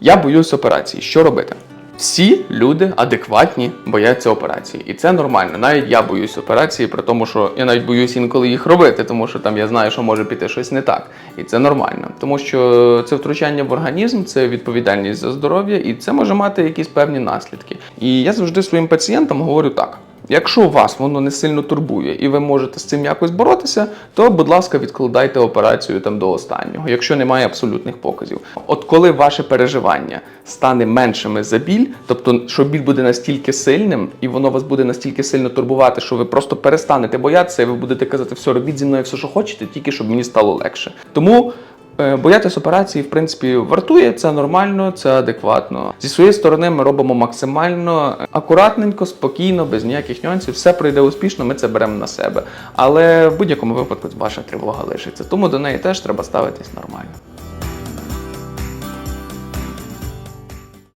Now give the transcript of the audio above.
Я боюсь операції. Що робити? Всі люди адекватні бояться операції, і це нормально. Навіть я боюсь операції, при тому, що я навіть боюсь інколи їх робити, тому що там я знаю, що може піти щось не так. І це нормально, тому що це втручання в організм, це відповідальність за здоров'я, і це може мати якісь певні наслідки. І я завжди своїм пацієнтам говорю так. Якщо вас воно не сильно турбує і ви можете з цим якось боротися, то, будь ласка, відкладайте операцію там до останнього, якщо немає абсолютних показів. От коли ваше переживання стане меншими за біль, тобто що біль буде настільки сильним, і воно вас буде настільки сильно турбувати, що ви просто перестанете боятися, і ви будете казати, все робіть зі мною все, що хочете, тільки щоб мені стало легше. Тому Боятись операції, в принципі, вартує, це нормально, це адекватно. Зі своєї сторони ми робимо максимально акуратненько, спокійно, без ніяких нюансів. Все пройде успішно, ми це беремо на себе. Але в будь-якому випадку ваша тривога лишиться. Тому до неї теж треба ставитись нормально.